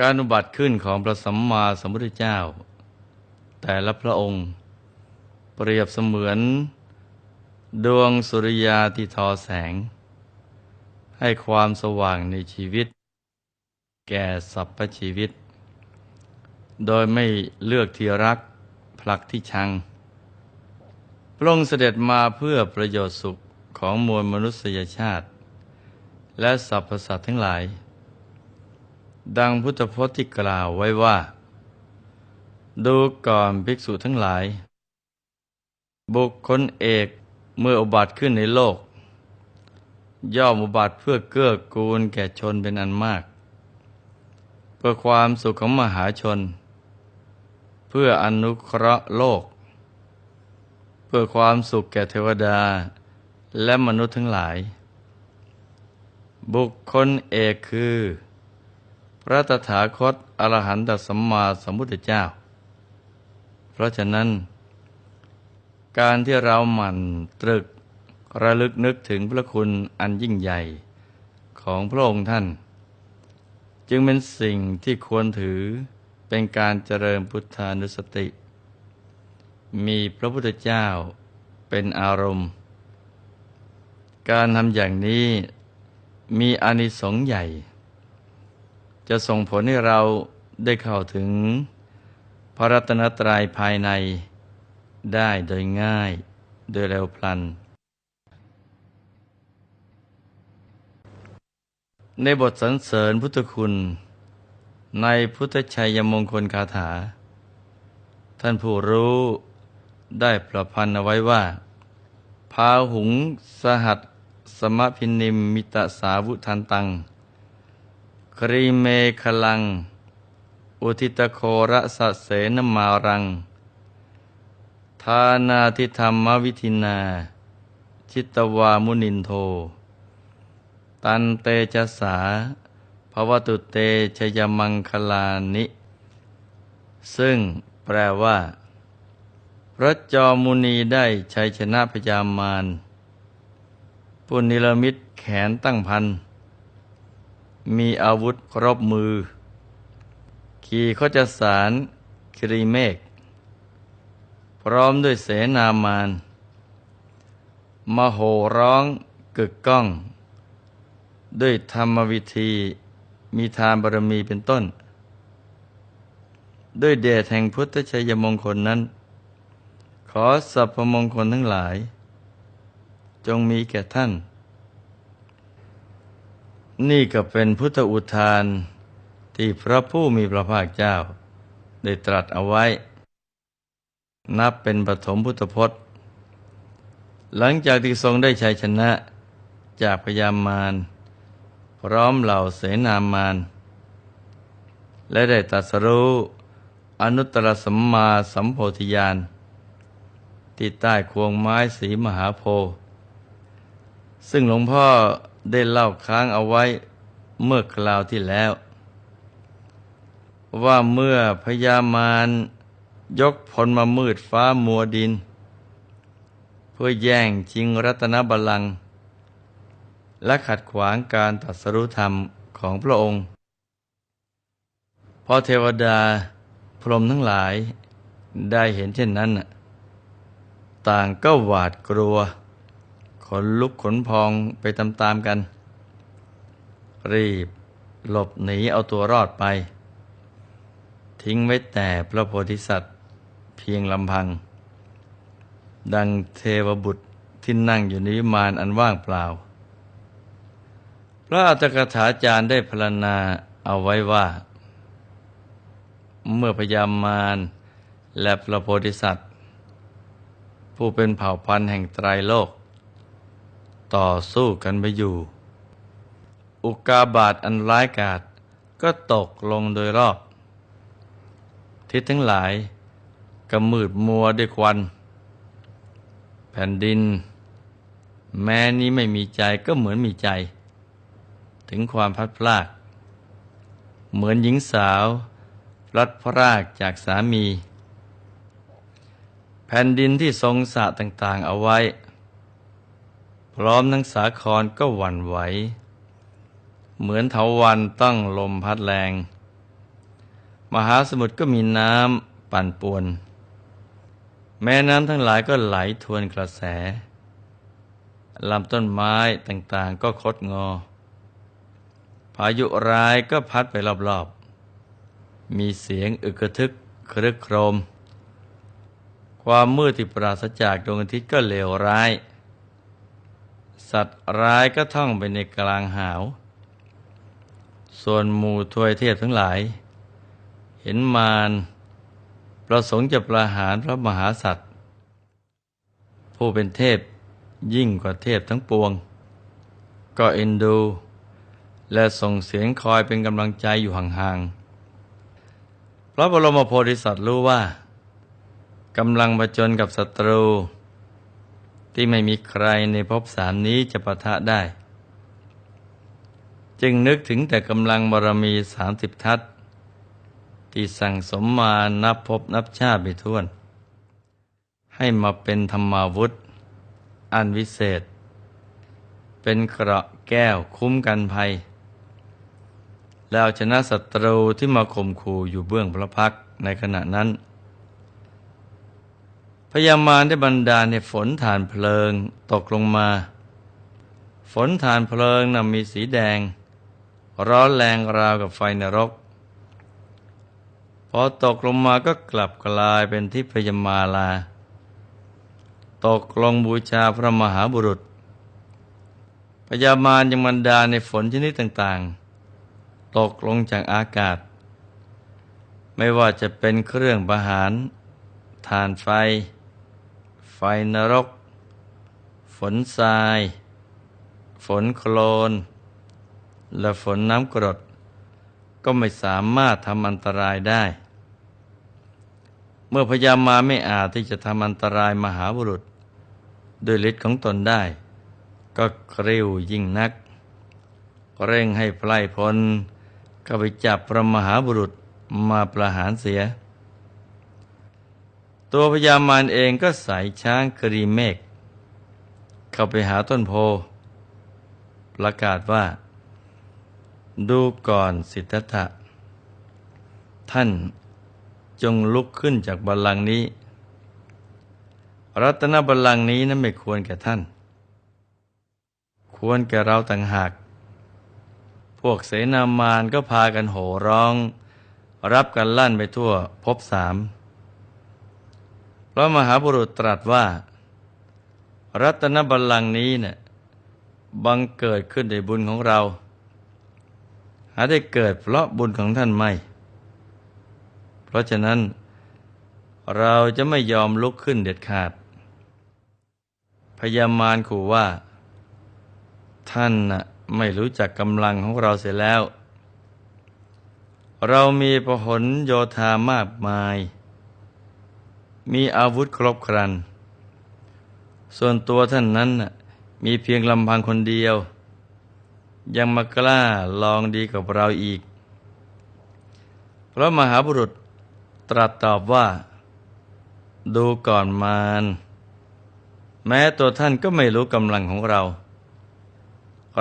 การอุบัติขึ้นของพระสัมมาสัมพุทธเจ้า แต่ละพระองค์ เปรียบเสมือน ดวงสุริยาที่ทอแสง ให้ความสว่างในชีวิต แก่สรรพชีวิต โดยไม่เลือกที่รักผลักที่ชัง พระองค์เสด็จมาเพื่อประโยชน์สุขของมวลมนุษยชาติ และสรรพสัตว์ทั้งหลาย ดังพุทธพจน์ที่กล่าวไว้ว่า ดูก่อนภิกษุทั้งหลาย บุคคลเอกเมื่ออุบัติขึ้นในโลก ย่อมอุบัติเพื่อเกื้อกูลแก่ชนเป็นอันมาก เพื่อความสุขของมหาชน เพื่ออนุเคราะห์โลก เพื่อความสุขแก่เทวดา และมนุษย์ทั้งหลาย บุคคลเอกคือ พระตถาคตอรหันตสัมมาสัมพุทธเจ้า เพราะฉะนั้น การที่เราหมั่นตรึกระลึกนึกถึงพระคุณอันยิ่งใหญ่ของพระองค์ท่าน จึงเป็นสิ่งที่ควรถือเป็นการเจริญพุทธานุสติ มีพระพุทธเจ้าเป็นอารมณ์ การทำอย่างนี้มีอานิสงส์ใหญ่ จะส่งผลให้เราได้เข้าถึง พระรัตนตรัยภายในได้โดยง่ายโดยเร็วพลัน ในบทสรรเสริญพุทธคุณ ในพุทธชัยมงคลคาถา ท่านผู้รู้ได้ประพันธ์เอาไว้ว่า พาหุงสหัสสมพินิมมิตสาวุทันตัง ครีเมคลัง อุทิตโคระสะเสนมารัง ทานาทิธรรมวิธินา ชิตวามุนินโท ตันเตจสาภวตุเตชยมังคลานิ ซึ่งแปลว่า พระจอมุนีได้ชัยชนะพยามาร ปุณิลมิตรแขนตั้งพัน มีอาวุธครบมือ ขี่ข้จสารครีเมฆพร้อมด้วยเสนามานมโหร้องกึกก้อง ด้วยธรรมวิธีมีทานบารมีเป็นต้น ด้วยเดชแห่งพุทธชัยมงคลนั้น ขอสัพพมงคลทั้งหลาย จงมีแก่ท่าน นี่ก็เป็นพุทธอุทาน ที่พระผู้มีพระภาคเจ้า ได้ตรัสเอาไว้ นับเป็นปฐมพุทธพจน์ หลังจากที่ทรงได้ชัยชนะ จากพยามารพร้อมเหล่าเสนามารและได้ตรัสรู้อนุตตรสัมมาสัมโพธิญาณที่ใต้ควงไม้สีมหาโพธิ์ซึ่งหลวงพ่อ ได้เล่าค้างเอาไว้เมื่อคราวที่แล้ว ว่าเมื่อพญามารยกพลมามืดฟ้ามัวดิน เพื่อแย่งชิงรัตนบัลลังก์และขัดขวางการตรัสรู้ธรรมของพระองค์ พอเทวดาพรหมทั้งหลายได้เห็นเช่นนั้น ต่างก็หวาดกลัว นลุกขนพองไปตามๆกัน รีบหลบหนีเอาตัวรอดไป ทิ้งไว้แต่พระโพธิสัตว์เพียงลำพัง ดังเทวบุตรที่นั่งอยู่ในวิมานอันว่างเปล่า พระอัตถกถาจารย์ได้พรรณนาเอาไว้ว่า เมื่อพยามารและพระโพธิสัตว์ ผู้เป็นเผ่าพันธุ์แห่งไตรโลก ต่อสู้กันไปอยู่ อุกาบาตอันร้ายกาจก็ตกลงโดยรอบ ทิศทั้งหลายก็มืดมัวด้วยควัน แผ่นดิน แม้นี้ไม่มีใจก็เหมือนมีใจ ถึงความพัดพลาก เหมือนหญิงสาวพลัดพรากจากสามี แผ่นดินที่ทรงสะต่าง ๆ เอาไว้ พร้อมทั้งสาครก็หวั่นไหว เหมือนเถาวันต้องลมพัดแรง มหาสมุทรก็มีน้ำปั่นป่วน แม่น้ำทั้งหลายก็ไหลทวนกระแสลำต้นไม้ต่างๆก็คดงอ พายุร้ายก็พัดไปรอบๆ มีเสียงอึกกระทึกครึกโครม ความมืดที่ปราศจากดวงอาทิตย์ก็เลวร้าย สัตว์ร้ายก็ท่องไปในกลางหาว ส่วนหมู่ทวยเทพทั้งหลาย เห็นมารประสงค์จะประหารพระมหาสัตว์ ผู้เป็นเทพยิ่งกว่าเทพทั้งปวง ก็เอ็นดู และส่งเสียงคอยเป็นกำลังใจอยู่ห่างๆพระบรมโพธิสัตว์รู้ว่ากำลังประจนกับศัตรู ที่ไม่มีใครในภพสามนี้จะปะทะได้ จึงนึกถึงแต่กำลังบารมีสามสิบทัศที่สั่งสมมานับพบนับชาติไปท้วน ให้มาเป็นธรรมาวุธ อันวิเศษ เป็นเกราะแก้วคุ้มกันภัย แล้วชนะศัตรูที่มาข่มขู่อยู่เบื้องพระพักในขณะนั้น พยามารได้บรรดาในฝนฐานเพลิงตกลงมา ฝนฐานเพลิงนำมีสีแดง ร้อนแรงราวกับไฟนรก พอตกลงมาก็กลับกลายเป็นทิพยมาลา ตกลงบูชาพระมหาบุรุษพยามารยังบรรดาในฝนชนิดต่างๆ ตกลงจากอากาศ ไม่ว่าจะเป็นเครื่องประหารทานไฟ นรก ฝนทราย ฝนโคลน และฝนน้ำกรด ก็ไม่สามารถทำอันตรายได้ เมื่อพยามาไม่อาจที่จะทำอันตรายมหาบุรุษ ด้วยฤทธิ์ของตนได้ ก็กริ้วยิ่งนัก เร่งให้ไพรพลก็ไปจับพระมหาบุรุษมาประหารเสีย ตัวพญามารเองก็ใส่ช้างกรีเมฆเข้าไปหาต้นโพ ประกาศว่า ดูก่อนสิทธัตถะ ท่านจงลุกขึ้นจากบัลลังก์นี้ รัตนบัลลังก์นี้นั้นไม่ควรแก่ท่าน ควรแก่เราต่างหาก พวกเสนามานก็พากันโห่ร้อง รับกันลั่นไปทั่วพบสาม พระมหาบุรุษตรัสว่า รัตนบัลลังก์นี้เนะ่ยบังเกิดขึ้นในบุญของเรา หาได้เกิดเพราะบุญของท่านไม่ เพราะฉะนั้น เราจะไม่ยอมลุกขึ้นเด็ดขาด พยามารขู่ว่า ท่านน่ะไม่รู้จักกำลังของเราเสียแล้ว เรามีประหนโยธามากมาย มีอาวุธครบครัน ส่วนตัวท่านนั้นน่ะมีเพียงลำพังคนเดียว ยังมากล้าลองดีกับเราอีก พระมหาบุรุษตรัสตอบว่า ดูก่อนมารแม้ตัวท่านก็ไม่รู้กำลังของเรา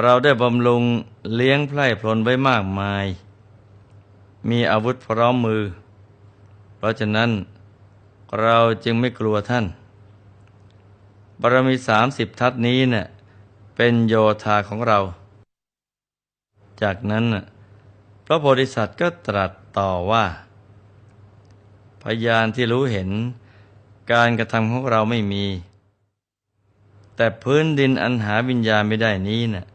เราได้บำรุงเลี้ยงไพร่พลนไว้มากมาย มีอาวุธพร้อมมือ เพราะฉะนั้น เราจึงไม่กลัวท่าน บารมีสามสิบทัศนี้เนะ่ยเป็นโยธาของเรา จากนั้นพระโพธิสัตว์ก็ตรัสต่อว่า พยานที่รู้เห็นการกระทำของเราไม่มี แต่พื้นดินอันหาวิญญาณไม่ได้นี้นะ่ะ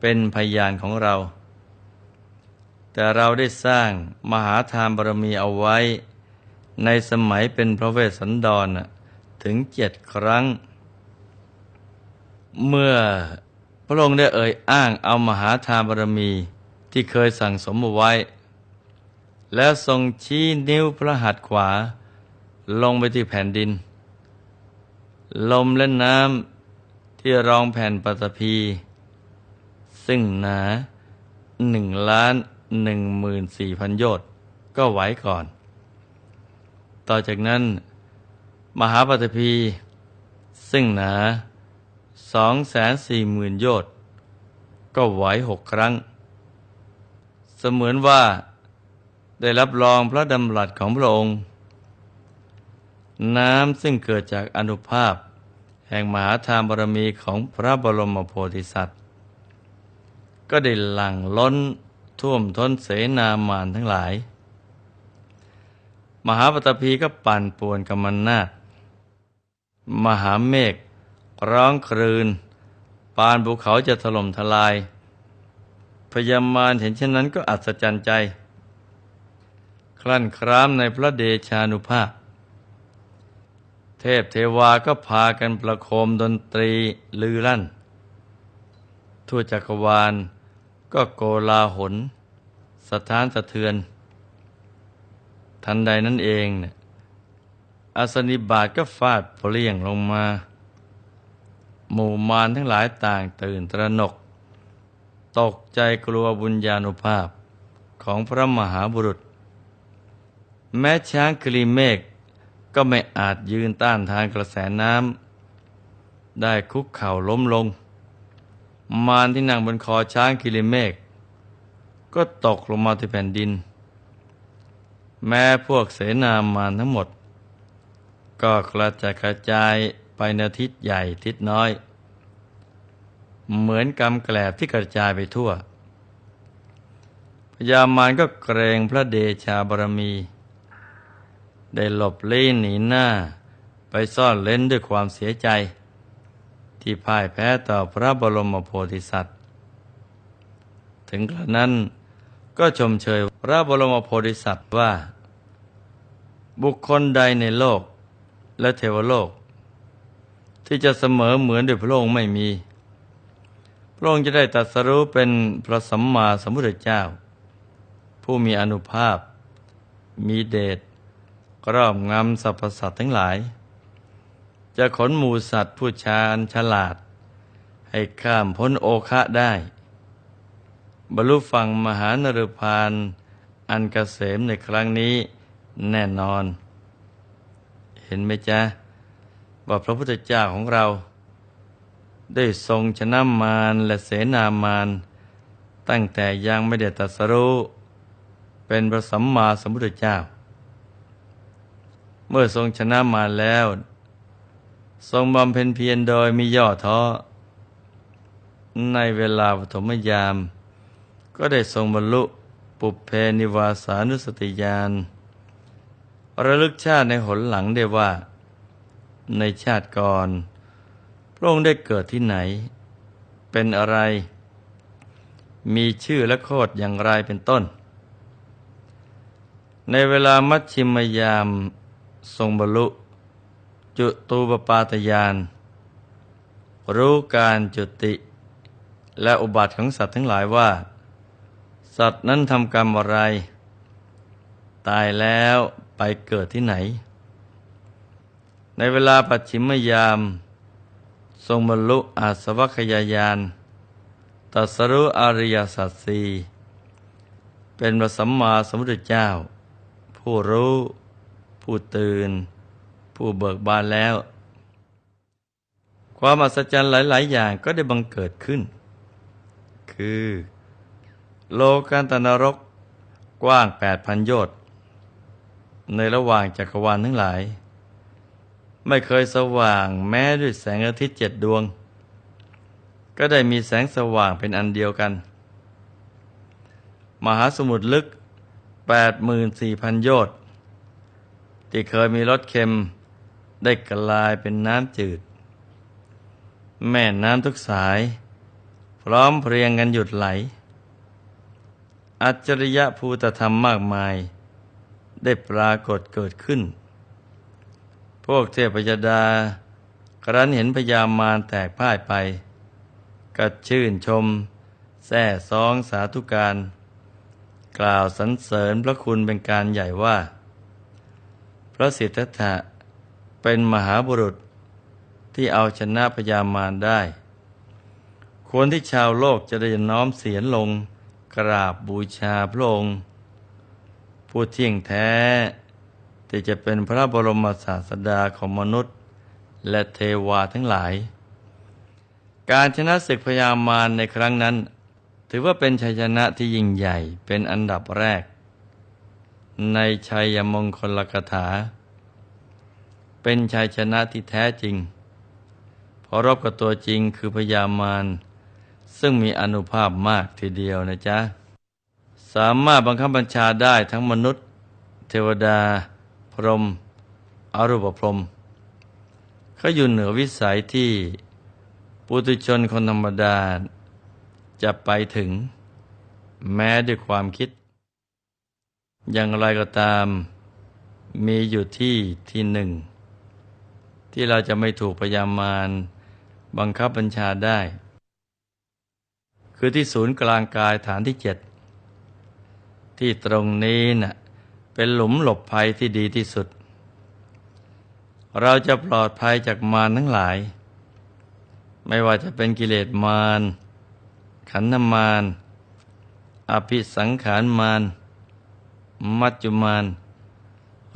เป็นพยานของเรา แต่เราได้สร้างมหาทานบารมีเอาไว้ ในสมัยเป็นพระเวสสันดรถึงเจ็ดครั้ง เมื่อพระองค์ได้เอ่ยอ้างเอามหาทานบารมีที่เคยสั่งสมเอาไว้ แล้วทรงชี้นิ้วพระหัตถ์ขวา ลงไปที่แผ่นดิน ลมและน้ำที่รองแผ่นปฐพีซึ่งหนาหนึ่งล้านหนึ่งหมื่นสี่พันโยชน์ก็ไหวก่อน ต่อจากนั้น มหาปฐพี ซึ่งหนาสองแสนสี่หมื่นโยชน์ก็ไหวหกครั้ง เสมือนว่าได้รับรองพระดำรัสของพระองค์ น้ำซึ่งเกิดจากอนุภาพ แห่งมหาทานบารมีของพระบรมโพธิสัตว์ ก็ได้หลั่งล้นท่วมท้นเสนามานทั้งหลาย มหาปตพีก็ปั่นป่วนกำมันนาฏมหาเมฆร้องครืน ปานภูเขาจะถล่มทลาย พยามารเห็นเช่นนั้นก็อัศจรรย์ใจ คลั่นครามในพระเดชานุภาพ เทพเทวาก็พากันประโคมดนตรีลือลั่น ทั่วจักรวาลก็โกลาหลสถานสะเทือน ทันใดนั้นเองเนี่ยอาสนิบาตก็ฟาดเปลี่ยงลงมา หมู่มารทั้งหลายต่างตื่นตระหนก ตกใจกลัวบุญญาณุภาพของพระมหาบุรุษ แม้ช้างกรีเมฆก็ไม่อาจยืนต้านทานกระแสน้ำได้คุกเข่าล้มลง มารที่นั่งบนคอช้างกิริเมฆก็ตกลงมาที่แผ่นดิน แม้พวกเสนามารทั้งหมด ก็กระจายกระจายไปในทิศใหญ่ทิศน้อย เหมือนกำแกลบที่กระจายไปทั่วพญามารก็เกรงพระเดชาบารมี ได้หลบเลี้หนีหน้า ไปซ่อนเล้นด้วยความเสียใจ ที่พ่ายแพ้ต่อพระบรมโพธิสัตว์ ถึงกระนั้นก็ชมเชยพระบรมโพธิสัตว์ว่า บุคคลใดในโลกและเทวโลก ที่จะเสมอเหมือนด้วยพระองค์ไม่มี พระองค์จะได้ตรัสรู้เป็นพระสัมมาสัมพุทธเจ้า ผู้มีอนุภาพ มีเดชกรอบงำสรรพสัตว์ทั้งหลาย จะขนหมูสัตว์ผู้ชาญฉลาด ให้ข้ามพ้นโอคะได้ บรรลุฟังมหานรพานอันกเกษมในครั้งนี้ แน่นอน เห็นไหมจ๊ะว่าพระพุทธเจ้าของเรา ได้ทรงชนะมารและเสนามารตั้งแต่ยังไม่ได้ตรัสรู้เป็นพระสัมมาสัมพุทธเจ้า เมื่อทรงชนะมารแล้ว ทรงบำเพ็ญเพียรโดยมีย่อท้อ ในเวลาปฐมยาม ก็ได้ทรงบรรลุปุเพนิวาสานุสติญาณ ระลึกชาติในหนหลังได้ว่า ในชาติก่อน พระองค์ได้เกิดที่ไหน เป็นอะไร มีชื่อและโคดอย่างไรเป็นต้น ในเวลามัชชิมยามทรงบรรลุ จุตูปปาตยาน รู้การจุติและอุบัติของสัตว์ทั้งหลายว่า สัตว์นั้นทำกรรมอะไร ตายแล้ว ไปเกิดที่ไหน ในเวลาปัจฉิมยาม ทรงบรรลุอาสวัคยายานตัสรุอริยสัจสีเป็นพระสัมมาสัมพุทธเจ้า ผู้รู้ ผู้ตื่น ผู้เบิกบานแล้ว ความอัศจรรย์หลาย ๆ อย่างก็ได้บังเกิดขึ้น คือ โลกันตนรกกว้างแปดพันโยชน์ ในระหว่างจักรวาลทั้งหลาย ไม่เคยสว่างแม้ด้วยแสงอาทิตย์เจ็ดดวง ก็ได้มีแสงสว่างเป็นอันเดียวกัน มหาสมุทรลึก 84,000 โยชน์ที่เคยมีรสเค็มได้กลายเป็นน้ำจืด แม่น้ำทุกสาย พร้อมเพรียงกันหยุดไหล อัจฉริยะภูตธรรมมากมาย ได้ปรากฏเกิดขึ้น พวกเทพยดา ครั้นเห็นพญามารแตกพ่ายไปกัดชื่นชมแส่ซองสาธุการ กล่าวสรรเสริญพระคุณเป็นการใหญ่ว่า พระสิทธัตถะเป็นมหาบุรุษที่เอาชนะพญามารได้ ควรที่ชาวโลกจะได้น้อมเสียนลงกราบบูชาพระองค์ ผู้เที่ยงแท้ที่จะเป็นพระบรมศาสดาของมนุษย์ และเทวาทั้งหลาย การชนะศึกพยามารในครั้งนั้น ถือว่าเป็นชัยชนะที่ยิ่งใหญ่เป็นอันดับแรก ในชัยมงคลกถา เป็นชัยชนะที่แท้จริงเพราะรบกับตัวจริงคือพญามารซึ่งมีอนุภาพมากทีเดียวนะจ๊ะ สามารถบังคับบัญชาได้ทั้งมนุษย์ เทวดา พรหมอรูปพรหมเขาอยู่เหนือวิสัยที่ปุถุชนคนธรรมดา จะไปถึง แม้ด้วยความคิด อย่างไรก็ตาม มีอยู่ที่ที่หนึ่ง ที่เราจะไม่ถูกพยามารบังคับบัญชาได้ คือที่ศูนย์กลางกายฐานที่เจ็ด ที่ตรงนี้น่ะเป็นหลุมหลบภัยที่ดีที่สุด เราจะปลอดภัยจากมารทั้งหลาย ไม่ว่าจะเป็นกิเลสมาร ขันธมาร อภิสังขารมาร มัจจุมาร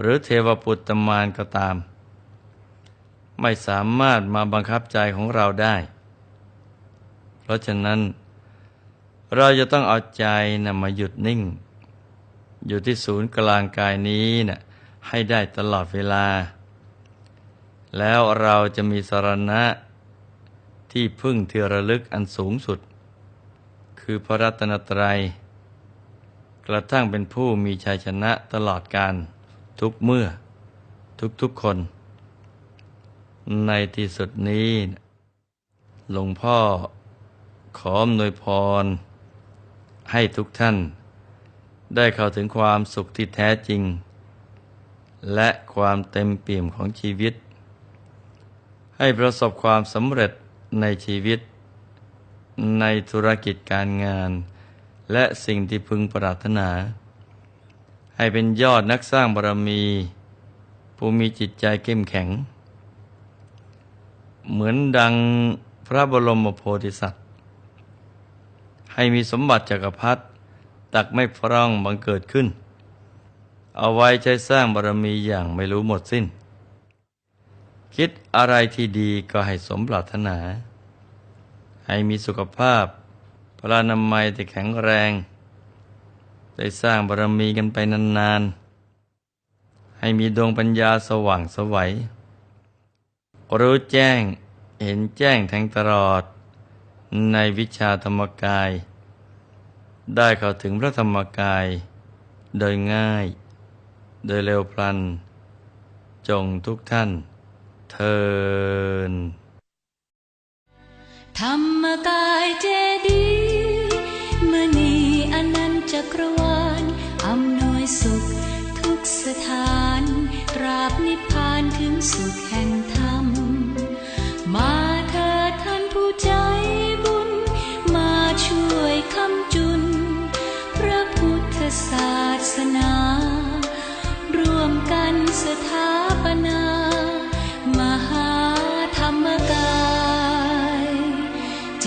หรือเทวปุตตมารก็ตาม ไม่สามารถมาบังคับใจของเราได้ เพราะฉะนั้น เราจะต้องเอาใจนะมาหยุดนิ่ง อยู่ที่ศูนย์กลางกายนี้นะให้ได้ตลอดเวลา แล้วเราจะมีสรณะที่พึ่งที่ระลึกอันสูงสุด คือพระรัตนตรัย กระทั่งเป็นผู้มีชัยชนะตลอดการทุกเมื่อทุกๆคน ในที่สุดนี้หลวงพ่อขออำนวยพร ให้ทุกท่าน ได้เข้าถึงความสุขที่แท้จริง และความเต็มเปี่ยมของชีวิต ให้ประสบความสำเร็จในชีวิต ในธุรกิจการงาน และสิ่งที่พึงปรารถนา ให้เป็นยอดนักสร้างบารมี ผู้มีจิตใจเข้มแข็ง เหมือนดังพระบรมโพธิสัตว์ ให้มีสมบัติจักรพรรดิ ตักไม่พร่องบังเกิดขึ้น เอาไว้ใช้สร้างบารมีอย่างไม่รู้หมดสิ้น คิดอะไรที่ดีก็ให้สมปรารถนา ให้มีสุขภาพพลานามัยที่แข็งแรง ได้สร้างบารมีกันไปนานๆ ให้มีดวงปัญญาสว่างสวัยรู้แจ้งเห็นแจ้งแทงตลอดในวิชาธรรมกาย ได้เข้าถึงพระธรรมกาย โดยง่าย โดยเร็วพลัน จงทุกท่านเทินธรรมกายเจดีมณีอนันต์จักรวาลอำนวยสุขทุกสถานตราบนิพพานถึงสุขแห่งธรรมมา นา ร่วมกันสถาปนา มหาธรรมกายเจ